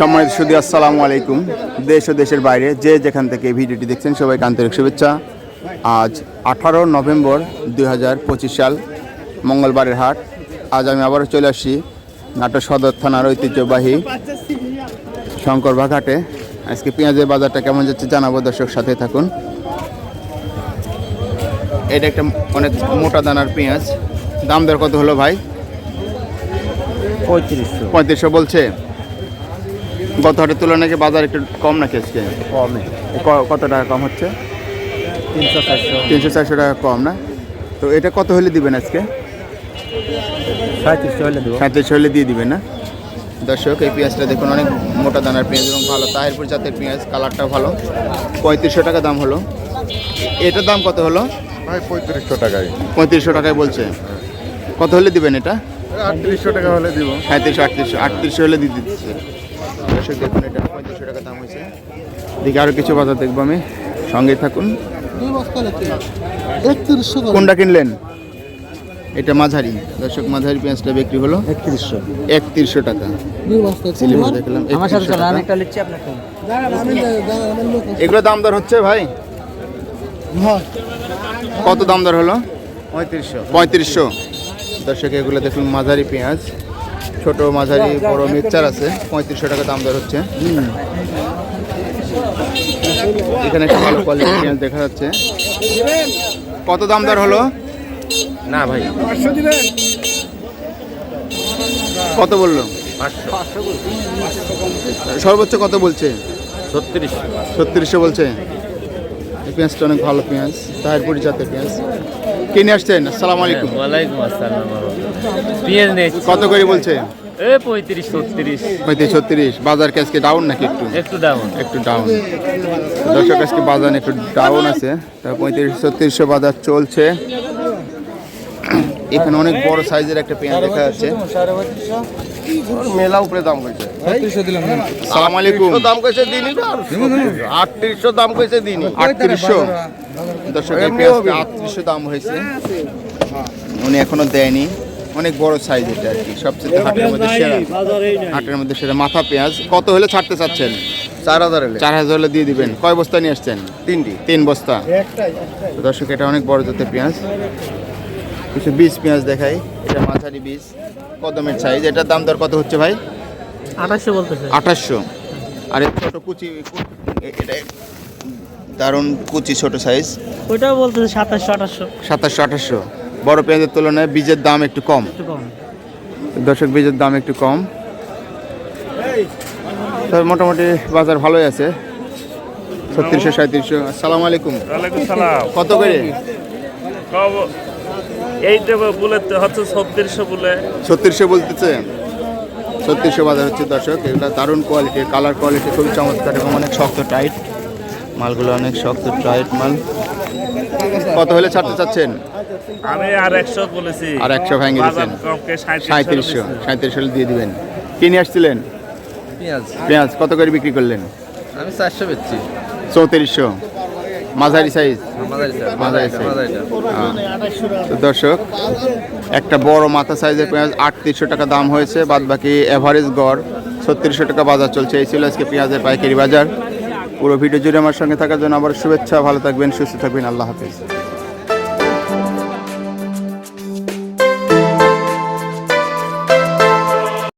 সম্মানিত সুদী, আসসালামু আলাইকুম। দেশ ও দেশের বাইরে যে যেখান থেকে ভিডিওটি দেখছেন, সবাইকে আন্তরিক শুভেচ্ছা। আজ আঠারো নভেম্বর দু হাজার পঁচিশ সাল, মঙ্গলবারের হাট। আজ আমি আবারও চলে আসছি নাটোর সদর থানার ঐতিহ্যবাহী শঙ্করবাগ হাটে। আজকে পেঁয়াজের বাজারটা কেমন যাচ্ছে জানাব, দর্শক সাথে থাকুন। এটা একটা অনেক মোটা দানার পেঁয়াজ। দাম দর কত হলো ভাই? পঁয়ত্রিশশো। পঁয়ত্রিশশো বলছে। গত হাটের তুলনায় কি বাজার একটু কম নাকি আজকে? কমে ক- কত টাকা কম হচ্ছে? তিনশো চারশো। তিনশো চারশো টাকা কম না? তো এটা কত হলে দিবেন আজকে? সাঁত্রিশশো হলে দেবো। হলে দিয়ে দিবেন না? দর্শক এই পেঁয়াজটা দেখুন অনেক মোটা দানার পেঁয়াজ এবং ভালো তাহিরপুর জাতের পেঁয়াজ কালারটাও ভালো। পঁয়ত্রিশশো টাকা দাম হলো। এটার দাম কত হলো? ভাই পঁয়ত্রিশশো টাকায়। পঁয়ত্রিশশো টাকায় বলছে। কত হলে দিবেন এটা? আটত্রিশশো টাকা হলে দিব। সাঁত্রিশশো আটত্রিশশো আটত্রিশশো হলে দিয়ে দিচ্ছে। দর্শক দেখুন এটা পঁয়ত্রিশশো টাকা দাম হয়েছে। দিকে আরও কিছু বাজার দেখব আমি। সঙ্গে থাকুন। কোনটা কিনলেন? এটা মাঝারি। দর্শক মাঝারি পেঁয়াজটা বিক্রি হলো। একত্রিশশো। একত্রিশশো টাকা। দেখলাম। আমার সাথে 3100 চলেন আমি টাকা। একটা লিখছি আপনাকে। এগুলো দাম দর হচ্ছে ভাই? কত দাম দর হলো? পঁয়ত্রিশশো। পঁয়ত্রিশশো। দর্শক এগুলো দেখুন মাঝারি পেঁয়াজ ছোট মাঝারি বড় মিক্সচার আছে পঁয়ত্রিশশো টাকা দাম দর হচ্ছে। এখানে একটা ভালো কোয়ালিটি পেঁয়াজ দেখা যাচ্ছে। কত দাম দর হলো? না ভাই। কত বলল? সর্বোচ্চ কত বলছে? ছত্রিশশো। ছত্রিশশো বলছে। এই পেঁয়াজটা অনেক ভালো পেঁয়াজ তাহিরপুরি জাতের পেঁয়াজ। কিনে আসছেন? আসসালামু আলাইকুম। ওয়ালাইকুম আসসালাম পেঁয়াজ নেই কত করে বলছে? এ পঁয়ত্রিশ ছত্রিশ। পঁয়ত্রিশ ছত্রিশ। বাজার আজকে ডাউন নাকি একটু? একটু ডাউন একটু ডাউন দর্শক আজকে বাজার একটু ডাউন আছে। তা পঁয়ত্রিশ ছত্রিশশো বাজার চলছে। এখানে অনেক বড় সাইজের একটা পেঁয়াজ দেখা যাচ্ছে। মেলা উপরে দাম কইছে। সালাম আলাইকুম। দাম কইছে দিনই আটত্রিশশো দাম কইছে দিনই। আটত্রিশশো। দর্শক আটত্রিশশো দাম হয়েছে। উনি এখনও দেয়নি। অনেক বড় সাইজ এটা আর কি। সবচেয়ে হাটের মধ্যে সেরা। হাটের মধ্যে সেরা। মাথা পেঁয়াজ। কত হলে ছাড়তে চাচ্ছেন? চার হাজার এলে চার হাজার হলে দিয়ে দিবেন। কয় বস্তা নিয়ে আসছেন? তিনটি। তিন বস্তা। দর্শক এটা অনেক বড় জাতের পেঁয়াজ। কিছু বীজ পেঁয়াজ দেখাই। এটা মাঝারি বীজ কদমের সাইজ এটার দাম দর কত হচ্ছে ভাই? আঠাশশো বলতেছে। আঠাশশো। আর এই ছোট কুচি এটা দারুণ কুচি ছোট সাইজ ওইটাও বলতেছে সাতাশশো আঠাশশো। সাতাশশো আঠাশশো। বড় পেঁয়াজের তুলনায় বীজের দাম একটু কম। একটু দর্শক বীজের দাম একটু কম। তবে মোটামুটি বাজার ভালোই আছে। ছত্রিশশো সাঁত্রিশশো আসসালামু আলাইকুম। কত করে? এইটা বলে তো হচ্ছে ছত্রিশশো বলে। ছত্রিশশো বলতেছে? ছত্রিশশো বাজার হচ্ছে দর্শক এগুলো দারুণ কোয়ালিটির কালার কোয়ালিটি খুবই চমৎকার এবং অনেক শক্ত টাইট মালগুলো অনেক শক্ত টাইট মাল। কত হলে ছাড়তে চাচ্ছেন? আমি আর একশো বলেছি। আর একশো ভেঙে দিচ্ছেন। সাঁত্রিশশো সাঁত্রিশশো হলে দিয়ে দিবেন। কি নিয়ে আসছিলেন? পেঁয়াজ। পেঁয়াজ কত করে বিক্রি করলেন? আমি চারশো বেচছি। চৌত্রিশশো। মাঝারি সাইজ মাঝারি সাইজ দর্শক একটা বড় মাথা সাইজের পেঁয়াজ আটত্রিশশো টাকা দাম হয়েছে বাদ বাকি অ্যাভারেজ গড় ছত্রিশশো টাকা বাজার চলছে। এই ছিল আজকে পেঁয়াজের পাইকারি বাজার। পুরো ভিডিও জুড়ে আমার সঙ্গে থাকার জন্য আবার শুভেচ্ছা ভালো থাকবেন সুস্থ থাকবেন আল্লাহ হাফিজ।